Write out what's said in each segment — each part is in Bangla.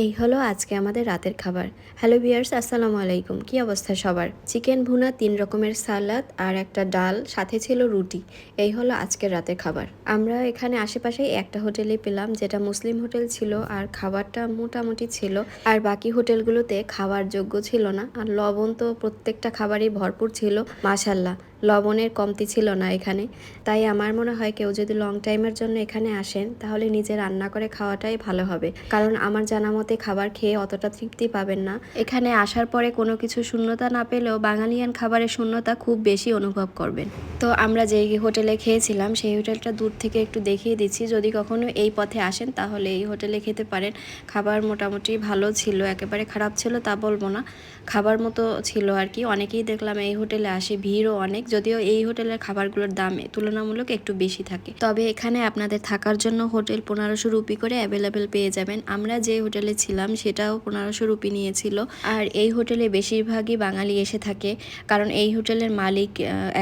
এই হলো আজকে আমাদের রাতের খাবার। হ্যালো বিয়ার্স আসসালামু আলাইকুম। কি অবস্থা সবার? চিকেন ভুনা, তিন রকমের সালাদ আর একটা ডাল, সাথে ছিল রুটি। এই হলো আজকের রাতের খাবার। আমরা এখানে আশেপাশেই একটা হোটেলে পেলাম, যেটা মুসলিম হোটেল ছিল আর খাবারটা মোটামুটি ছিল। আর বাকি হোটেলগুলোতে খাওয়ার যোগ্য ছিল না। আর লবণ তো প্রত্যেকটা খাবারই ভরপুর ছিল, মাশাল্লাহ। লবণের কমতি ছিল না এখানে। তাই আমার মনে হয় কেউ যদি লং টাইমের জন্য এখানে আসেন, তাহলে নিজে রান্না করে খাওয়াটাই ভালো হবে। কারণ আমার জানা মতে খাবার খেয়ে অতটা তৃপ্তি পাবেন না। এখানে আসার পরে কোনো কিছু শূন্যতা না পেলেও বাঙালিয়ান খাবারের শূন্যতা খুব বেশি অনুভব করবেন। তো আমরা যেই হোটেলে খেয়েছিলাম, সেই হোটেলটা দূর থেকে একটু দেখিয়ে দিচ্ছি। যদি কখনো এই পথে আসেন, তাহলে এই হোটেলে খেতে পারেন। খাবার মোটামুটি ভালো ছিল, একেবারে খারাপ ছিল তা বলব না। খাবার মতো ছিল আর কি। অনেকেই দেখলাম এই হোটেলে আসে, ভিড়ও অনেক। যদিও এই হোটেলের খাবারগুলোর দাম তুলনামূলক একটু বেশি থাকে। তবে এখানে আপনাদের থাকার জন্য হোটেল পনেরোশো রুপি করে অ্যাভেলেবেল পেয়ে যাবেন। আমরা যে হোটেলে ছিলাম সেটাও পনেরোশো রুপি নিয়েছিল। আর এই হোটেলে বেশিরভাগই বাঙালি এসে থাকে। কারণ এই হোটেলের মালিক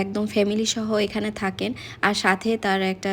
একদম ফ্যামিলি সহ এখানে থাকেন। আর সাথে তার একটা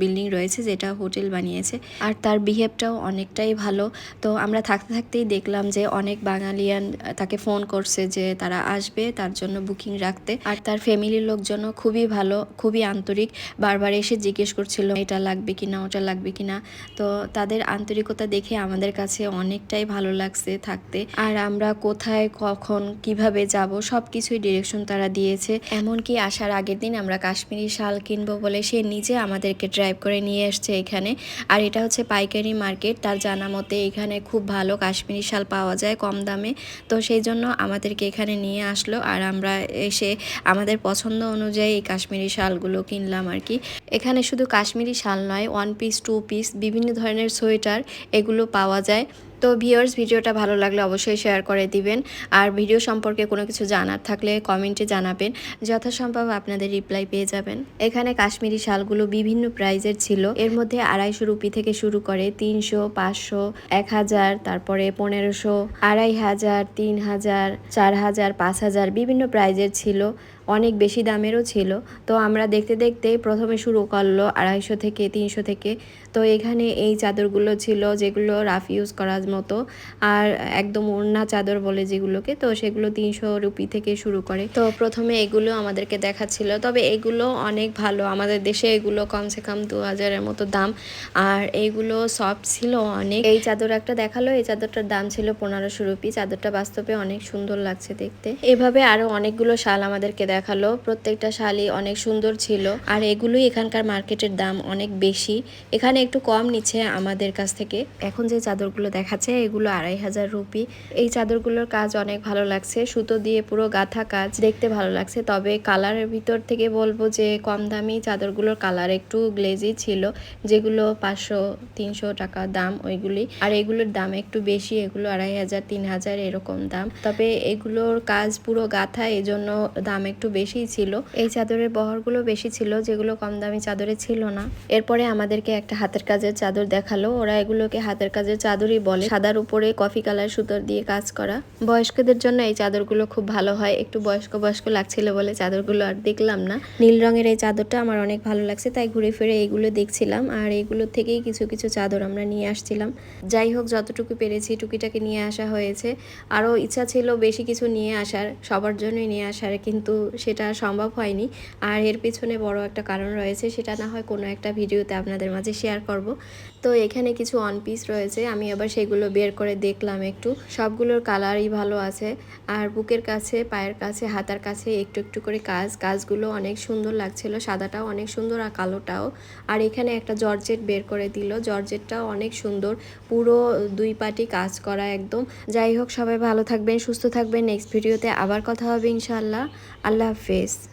বিল্ডিং রয়েছে যেটা হোটেল বানিয়েছে। আর তার বিহেভটাও অনেকটাই ভালো। তো আমরা থাকতে থাকতেই দেখলাম যে অনেক বাঙালিয়ান তাকে ফোন করছে যে তারা আসবে, তার জন্য বুকিং রাখতে। আর তার ফ্যামিলির লোকজনও খুবই ভালো, খুবই আন্তরিক। বারবার এসে জিজ্ঞেস করছিল, এটা লাগবে কি না ওটা লাগবে কি না তো তাদের আন্তরিকতা দেখে আমাদের কাছে অনেকটাই ভালো লাগছে থাকতে। আর আমরা কোথায়, কখন, কীভাবে যাব সব কিছুই ডিরেকশন তারা দিয়েছে। এমনকি আসার আগের দিন আমরা কাশ্মীরি শাল কিনবো বলে সে নিজে আমাদেরকে ড্রাইভ করে নিয়ে এসছে এখানে। আর এটা হচ্ছে পাইকারি মার্কেট, তার জানা মতে এখানে খুব ভালো কাশ্মীরি শাল পাওয়া যায় কম দামে। তো সেই জন্য আমাদেরকে এখানে নিয়ে আসলো। আর আমরা এসে আমাদের পছন্দ অনুযায়ী এই কাশ্মীরি শালগুলো কিনলাম আর কি। এখানে শুধু কাশ্মীরি শাল নয় ওয়ান পিস টু পিস বিভিন্ন ধরনের সোয়েটার এগুলো পাওয়া যায়। তো ভিউয়ার্স ভিডিওটা ভালো লাগলে অবশ্যই শেয়ার করে দিবেন। আর ভিডিও সম্পর্কে কোনো কিছু জানার থাকলে কমেন্টে জানাবেন। যথাসম্ভব আপনাদের রিপ্লাই পেয়ে যাবেন। এখানে কাশ্মীরি শালগুলো বিভিন্ন প্রাইজের ছিল। এর মধ্যে আড়াইশো রুপি থেকে শুরু করে তিনশো, পাঁচশো, এক হাজার, তারপরে পনেরোশো, আড়াই হাজার, তিন হাজার, চার হাজার, পাঁচ হাজার বিভিন্ন প্রাইজের ছিল। অনেক বেশি দামেরও ছিল। তো আমরা দেখতে দেখতে প্রথমে শুরু করল আড়াইশো থেকে তিনশো থেকে। তো এখানে এই চাদরগুলো ছিল যেগুলো রাফ ইউজ করার মতো। আর একদম ওড়না চাদর বলে যেগুলোকে, তো সেগুলো তিনশো রুপি থেকে শুরু করে। তো প্রথমে এগুলো আমাদেরকে দেখাচ্ছিল, তবে এগুলো অনেক ভালো। আমাদের দেশে এগুলো কমসে কম দু হাজারের মতো দাম। আর এইগুলো সফট ছিল অনেক। এই চাদর একটা দেখাল, এই চাদরটার দাম ছিল পনেরোশো রুপি। চাদরটা বাস্তবে অনেক সুন্দর লাগছে দেখতে। এভাবে আরও অনেকগুলো শাল আমাদেরকে দেখাল, প্রত্যেকটা শালই অনেক সুন্দর ছিল। আর এগুলোই এখানকার মার্কেটের দাম অনেক বেশি। এখানে একটু কম নিচ্ছে আমাদের কাছ থেকে। এখন যে চাদরগুলো দেখাচ্ছে, এগুলো আড়াই হাজার রুপি। এই চাদরগুলোর কাজ অনেক ভালো লাগছে। সুতো দিয়ে পুরো গাঁথা কাজ, দেখতে ভালো লাগছে। তবে কালারের ভিতর থেকে বলব যে, কম দামি চাদরগুলোর কালার একটু গ্লেজি ছিল। যেগুলো পাঁচশো, তিনশো টাকা দাম ওইগুলি। আর এগুলোর দাম একটু বেশি, এগুলো আড়াই হাজার, তিন হাজার এরকম দাম। তবে এগুলোর কাজ পুরো গাঁথা, এজন্য দাম একটু বেশিই ছিল। এই চাদরের বহরগুলো বেশি ছিল, যেগুলো কম দামি চাদরে ছিল না। এরপরে আমাদেরকে একটা হাতের কাজের চাদর দেখাল। ওরা এগুলোকে হাতের কাজের চাদরই বলে। সাদার উপরে কফি কালার সুতোর দিয়ে কাজ করা। বয়স্কদের জন্য এই চাদরগুলো খুব ভালো হয়। একটু বয়স্ক বয়স্ক লাগছিল বলে চাদরগুলো আর দেখলাম না। নীল রঙের এই চাদরটা আমার অনেক ভালো লাগছে, তাই ঘুরে ফিরে এইগুলো দেখছিলাম। আর এইগুলোর থেকেই কিছু কিছু চাদর আমরা নিয়ে আসছিলাম। যাই হোক, যতটুকু পেরেছি টুকিটাকে নিয়ে আসা হয়েছে। আরও ইচ্ছা ছিল বেশি কিছু নিয়ে আসার, সবার জন্যই নিয়ে আসার, কিন্তু সেটা সম্ভব হয়নি। আর এর পিছনে বড় একটা কারণ রয়েছে, সেটা না হয় কোনো একটা ভিডিওতে আপনাদের মাঝে শেয়ার করব। তো এখানে কিছু অন পিস রয়েছে, আমি আবার সেগুলো বের করে দেখলাম একটু। সবগুলোর কালারই ভালো আছে, আর বুকের কাছে, পায়ের কাছে, হাতার কাছে একটু একটু করে কাজ। কাজগুলো অনেক সুন্দর লাগছিল, সাদাটাও অনেক সুন্দর আর কালোটাও। আর এখানে একটা জর্জেট বের করে দিল, জর্জেটটাও অনেক সুন্দর, পুরো দুই পাটি কাজ করা একদম। যাই হোক, সবাই ভালো থাকবেন, সুস্থ থাকবেন নেক্সট ভিডিওতে আবার কথা হবে ইনশাল্লাহ আল্লাহ হাফেজ।